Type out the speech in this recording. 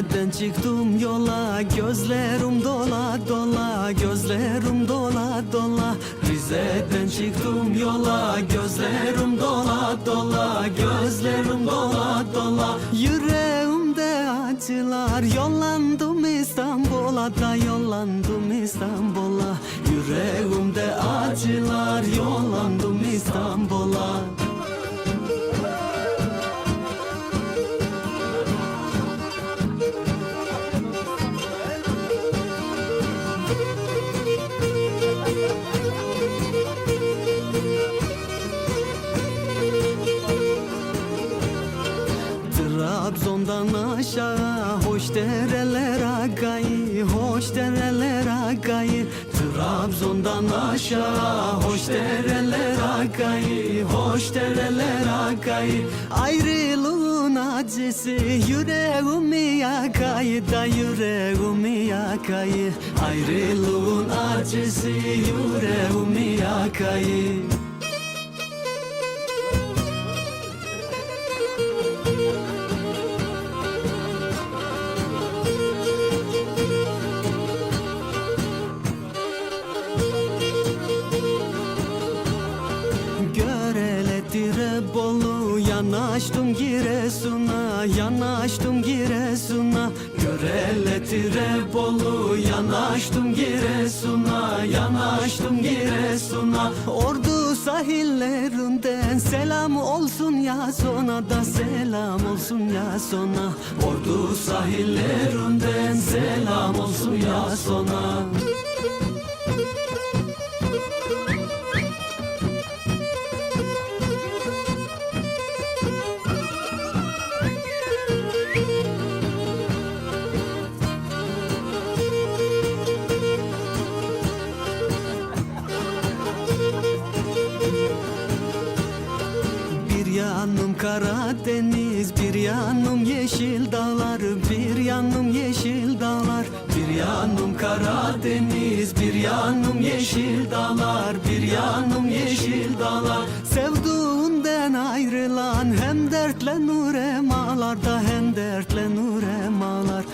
Rize'den çıktım yola? Gözlerim dola dola Gözlerim dola dola. Rize'den çıktım yola Gözlerim dola dola. Gözlerim dola dola. Yüreğimde acılar. Yollandım İstanbul'a da Yollandım İstanbul'a. Yüreğimde acılar. Yollandım İstanbul'a Trabzon'dan aşağı hoş dereler agayı Hoş dereler agayı Trabzon'dan aşağı hoş dereler agayı Hoş dereler agayı Ayrılığın acısı yüreğimi yakayı da yüreğimi yakayı Ayrılığın acısı yüreğimi yakayı yanaştım Giresun'a yanaştım Giresun'a Görele bolu yanaştım Giresun'a yanaştım Giresun'a Ordu sahillerinden selam olsun ya sona da selam olsun ya sona. Ordu sahillerinden yanım Karadeniz, bir yanım yeşil dağlar, bir yanım yeşil dağlar. Bir yanım Karadeniz, bir yanım yeşil dağlar, bir yanım yeşil dağlar. Sevduğundan ayrılan hem dertle nuremalar. Sevduğundan ayrılan hem dertle nuremalar.